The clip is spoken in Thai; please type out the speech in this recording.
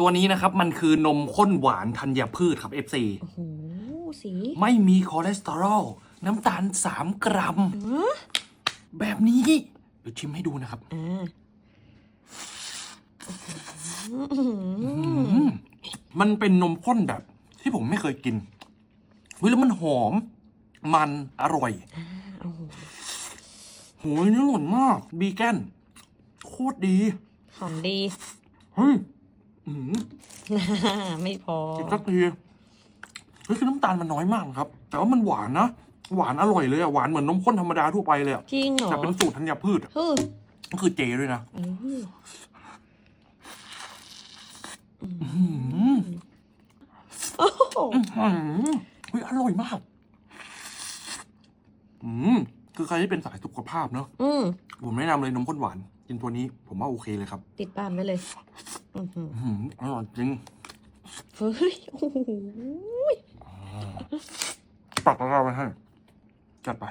ตัวนี้นะครับมันคือนมข้นหวานธัญพืชครับ FC โอ้โหสี ไม่มีคอเลสเตอรอลน้ำตาล 3 กรัม แบบนี้ เดี๋ยวชิมให้ดูนะครับอ่า อืมมันเป็นนมข้นแบบ ที่ผมไม่เคยกินเฮ้ยแล้วมันหอม มันอร่อยโอ้โห โหยนี่อร่อยมากบีแกนโคตรดี หอมดี เฮ้ยอืม ไม่พออีกสักทีเฮ้ยคือน้ำตาลมันน้อยมากนะครับ แต่ว่ามันหวานนะ หวานอร่อยเลยอะหวานเหมือนนมข้นธรรมดาทั่วไปเลยอะจริงเหรอแต่เป็นสูตรธัญพืชอะเฮ้ยก็คือเจด้วยนะอืมอืมโอ้โหอืมเฮ้ยอร่อยมาก อืมคือใครที่เป็นสายสุขภาพเนอะอืมผมแนะนำเลยนมข้นหวาน กินตัวนี้ผมว่าโอเคเลยครับ ติดบ้านไว้เลยอือหืออืมอร่อยจริงเฮ้ยโอ้โห ปักตะกร้าไว้ให้ จัดไป